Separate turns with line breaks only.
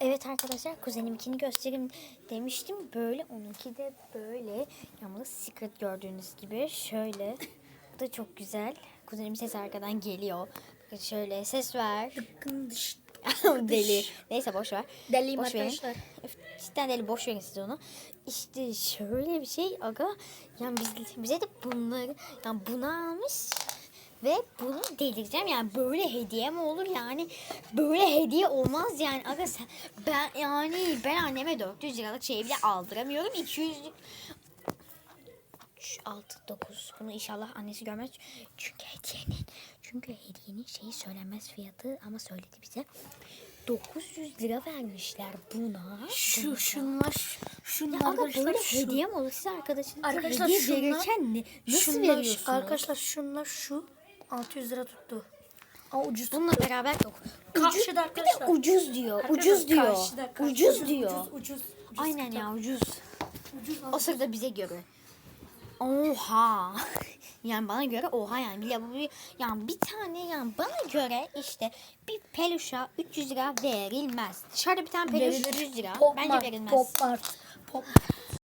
Evet arkadaşlar kuzenimkini göstereyim demiştim. Böyle onunki de böyle yamalı secret gördüğünüz gibi şöyle. Bu da çok güzel. Kuzenim ses arkadan geliyor. Bakın şöyle ses ver. Deli. Neyse boş ver.
Deliyim
Boş verin.
arkadaşlar.
Öf, Cidden deli boş verin siz onu. İşte şöyle bir şey aga. Yani biz, bize de bunları yani bunu almış ve bunu delireceğim yani böyle hediye mi olur yani böyle hediye olmaz yani aga sen, ben yani ben anneme 400 liralık şey bile aldıramıyorum 200 3, 6, 9 bunu inşallah annesi görmez çünkü hediyenin çünkü hediyenin şeyi söylenmez fiyatı ama söyledi bize 900 lira vermişler buna
Şu
Buna.
şunlar şunlar
Ya
arkadaşlar
böyle
şu.
hediye mi olur? Siz arkadaşınıza
Arkadaşlar
hediye
şunlar-
verirken ne, nasıl
şunlar,
veriyorsunuz?
Arkadaşlar şunlar şu 600 lira tuttu. Aa ucuz.
Bununla beraber yok.
Karşıda
Ucuz, bir de
arkadaşlar.
ucuz diyor.
Arkadaşlar,
ucuz diyor.
karşıda, karşıda.
ucuz diyor.
Ucuz, ucuz, ucuz
Aynen ya ucuz.
Ucuz
O sırada bize göre. Oha. Yani bana göre oha yani. Bir, bir, yani bir tane yani bana göre işte bir peluşa 300 lira verilmez. Dışarıda bir tane peluş
Verilir.
100 lira.
Pop
Bence
Mart,
verilmez.
Pop Mart. Pop